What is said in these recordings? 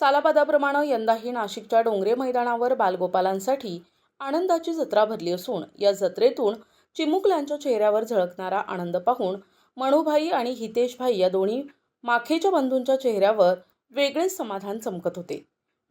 सालाबादाप्रमाणे यंदाही नाशिकच्या डोंगरे मैदानावर बालगोपालांसाठी आनंदाची जत्रा भरली असून या जत्रेतून चिमुकल्यांच्या चेहऱ्यावर झळकणारा आनंद पाहून मणूभाई आणि हितेशभाई या दोन्ही माखेच्या बंधूंच्या चेहऱ्यावर वेगळेच समाधान चमकत होते.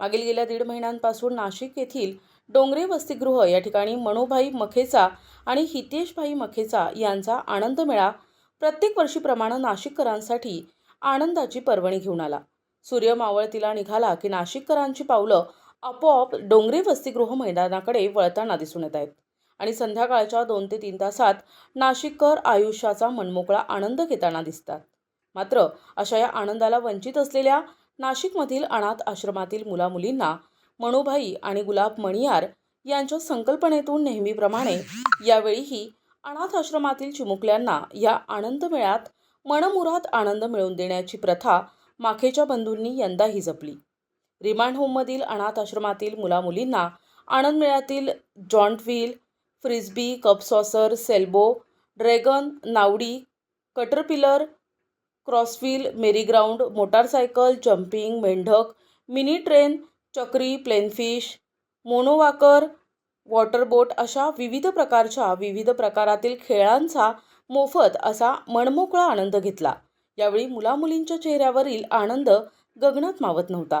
मागील गेल्या दीड महिन्यांपासून नाशिक येथील डोंगरे वसतिगृह या ठिकाणी मणूभाई मखेचा आणि हितेशभाई मखेचा यांचा आनंद मेळा प्रत्येक वर्षीप्रमाणे नाशिककरांसाठी आनंदाची पर्वणी घेऊन आला. सूर्य मावळतीला निघाला की नाशिककरांची पावलं आपोआप डोंगरी वसतिगृह मैदानाकडे वळताना दिसून येत आहेत. आणि संध्याकाळच्या दोन ते तीन तासात नाशिककर आयुष्याचा मनमोकळा आनंद घेताना दिसतात. मात्र अशा या आनंदाला वंचित असलेल्या नाशिकमधील अनाथ आश्रमातील मुलामुलींना मणूभाई आणि गुलाब मणियार यांच्या संकल्पनेतून नेहमीप्रमाणे यावेळीही अनाथ आश्रमातील चिमुकल्यांना या आनंद मेळ्यात मनमुरात आनंद मिळवून देण्याची प्रथा माखेच्या बंधूंनी यंदाही जपली. रिमांड होममधील अनाथ आश्रमातील मुलामुलींना आनंद मेळ्यातील giant wheel frisbee cup saucer सेल्बो dragon नावडी caterpillar cross wheel merry go round motorcycle jumping मेंढक मिनी ट्रेन चक्री प्लेनफिश मोनोवाकर वॉटरबोट अशा विविध प्रकारच्या विविध प्रकारातील खेळांचा मोफत असा मनमोकळा आनंद घेतला. यावेळी मुलामुलींच्या चेहऱ्यावरील आनंद गगनात मावत नव्हता.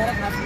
ಸರ್ ಹಾಕಿ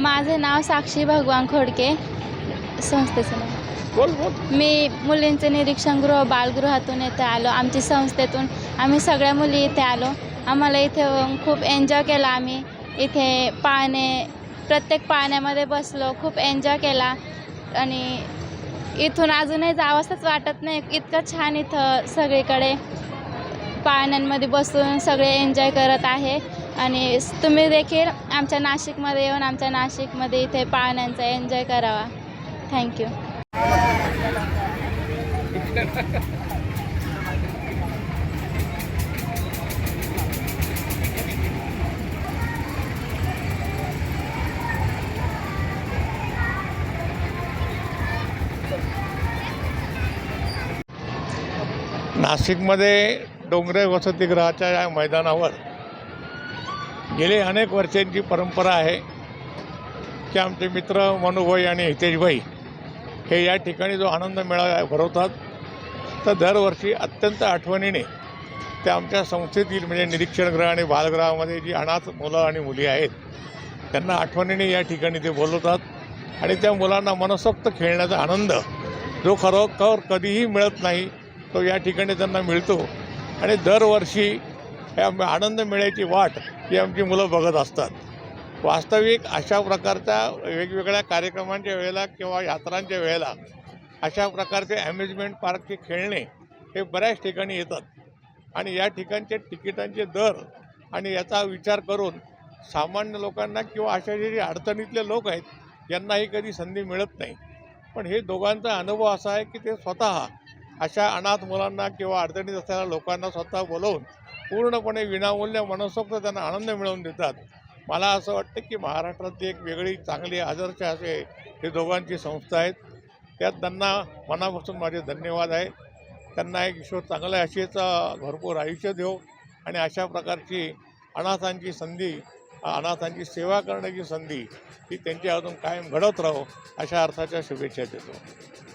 माझं नाव साक्षी भगवान खोडके संस्थेचं नाव. बोल बोल. मी मुलींचे निरीक्षण गृह बालगृहातून इथे आलो. आमची संस्थेतून आम्ही सगळ्या मुली इथे आलो. आम्हाला इथे खूप एन्जॉय केला आम्ही. इथे पाळणे प्रत्येक पाळण्यामध्ये बसलो खूप एन्जॉय केला. आणि इथून अजूनही जावंसंच वाटत नाही. इतकं छान इथं सगळीकडे पाळण्यांमध्ये बसून सगळे एन्जॉय करत आहे. आणि तुम्ही देखील आमच्या नाशिकमध्ये येऊन आमच्या नाशिकमध्ये इथे पाळण्यांचा एन्जॉय करावा. थँक्यू नाशिकमध्ये डोंगरे वसतिगृहाच्या या मैदानावर गेली अनेक वर्षांची परंपरा आहे की आमचे मित्र मनुभाई आणि हितेशभाई हे या ठिकाणी जो आनंद मेळावा भरवतात तर दरवर्षी अत्यंत आठवणीने त्या आमच्या संस्थेतील म्हणजे निरीक्षणगृह आणि बालगृहामध्ये जी अनाथ मुलं आणि मुली आहेत त्यांना आठवणीने या ठिकाणी ते बोलवतात आणि त्या मुलांना मनसोक्त खेळण्याचा आनंद जो खरोखर कधीही मिळत नाही तो या ठिकाणी त्यांना मिळतो. आणि दरवर्षी या आनंद मिळायची वाट ही आमची मुलं बघत असतात. वास्तविक अशा प्रकारच्या वेगवेगळ्या कार्यक्रमांच्या वेळेला किंवा यात्रांच्या वेळेला अशा प्रकारचे अम्युजमेंट पार्कचे खेळणे हे बऱ्याच ठिकाणी येतात. आणि या ठिकाणचे तिकिटांचे दर आणि याचा विचार करून सामान्य लोकांना किंवा अशा जे अडचणीतले लोक आहेत यांनाही कधी संधी मिळत नाही. पण हे दोघांचा अनुभव असा आहे की ते स्वतः अशा अनाथ मुलांना किंवा अडचणीत असलेल्या लोकांना स्वतः बोलवून पूर्णपणे विनामूल्य मनसोक्त त्यांना आनंद मिळवून देतात. मला असं वाटतं की महाराष्ट्रातली एक वेगळी चांगली आदर्श असे हे दोघांची संस्था आहेत. त्यात त्यांना मनापासून माझे धन्यवाद आहे. त्यांना एक ईश्वर चांगल्या अशीच भरपूर आयुष्य देव आणि अशा प्रकारची अनाथांची संधी अनाथांची सेवा करण्याची संधी ही त्यांच्या अजून कायम घडत राहो अशा अर्थाच्या शुभेच्छा देतो.